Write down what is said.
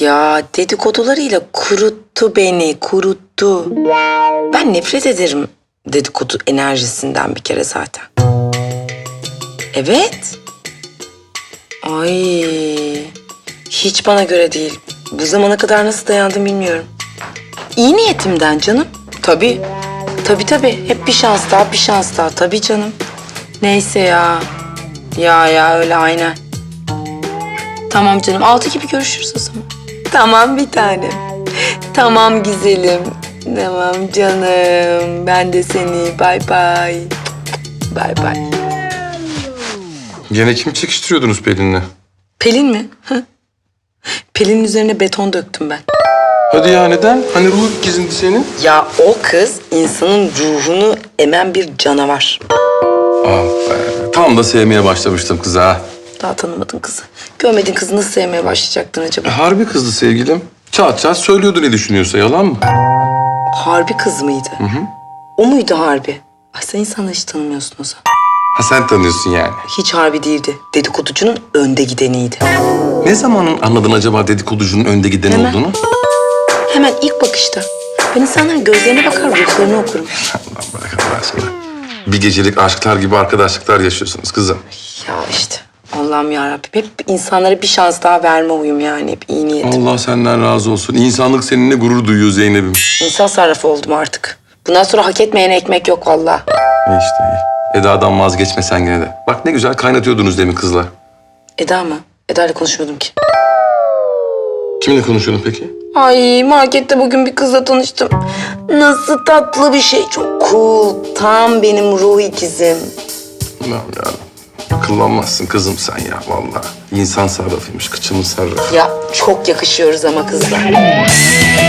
Ya dedikodularıyla kuruttu beni, kuruttu. Ben nefret ederim dedikodu enerjisinden bir kere zaten. Evet. Ay, hiç bana göre değil. Bu zamana kadar nasıl dayandım bilmiyorum. İyi niyetimden canım. Tabii. Tabii tabii. Hep bir şans daha, bir şans daha. Tabii canım. Neyse ya. Ya ya öyle aynen. Tamam canım. Altı gibi görüşürüz o zaman. Tamam bir tanem. Tamam güzelim. Tamam canım. Ben de seni. Bay bay. Bay bay. Gene kim çekiştiriyordunuz Pelin'le? Pelin mi? Hı. Pelin'in üzerine beton döktüm ben. Hadi ya neden? Hani ruh ikizindi senin? Ya o kız insanın ruhunu emen bir canavar. Ah be. Tam da sevmeye başlamıştım kızı ha. Daha tanımadın kızı. Görmedin kızı nasıl sevmeye başlayacaktın acaba? Harbi kızdı sevgilim. Çat çat söylüyordu ne düşünüyorsa yalan mı? Harbi kız mıydı? O muydu harbi? Ay sen insanları hiç tanımıyorsun o zaman. Ha sen tanıyorsun yani. Hiç harbi değildi. Dedikoducunun önde gideniydi. Ne zaman anladın acaba dedikoducunun önde giden Hemen. olduğunu? Hemen ilk bakışta. Ben insanların gözlerine bakar, ruhlarını okurum. Allah bırak Allah aşkına. Bir gecelik aşklar gibi arkadaşlıklar yaşıyorsunuz kızım. Ya işte. Allah'ım yarabbim. Hep insanlara bir şans daha verme huyum yani. Hep iyi niyetim. Allah senden razı olsun. İnsanlık seninle gurur duyuyor Zeynep'im. İnsan sarrafı oldum artık. Bundan sonra hak etmeyene ekmek yok vallahi. İyi işte iyi. Eda'dan vazgeçmesen gene de. Bak ne güzel kaynatıyordunuz demin kızla. Eda mı? Eda ile konuşmuyordum ki. Kiminle konuşuyordun peki? Ay markette bugün bir kızla tanıştım. Nasıl tatlı bir şey. Çok cool. Tam benim ruh ikizim. Ulan ya. Akıllanmazsın kızım sen ya vallahi. İnsan sarrafıymış, kıçımın sarrafı. Ya çok yakışıyoruz ama kızla.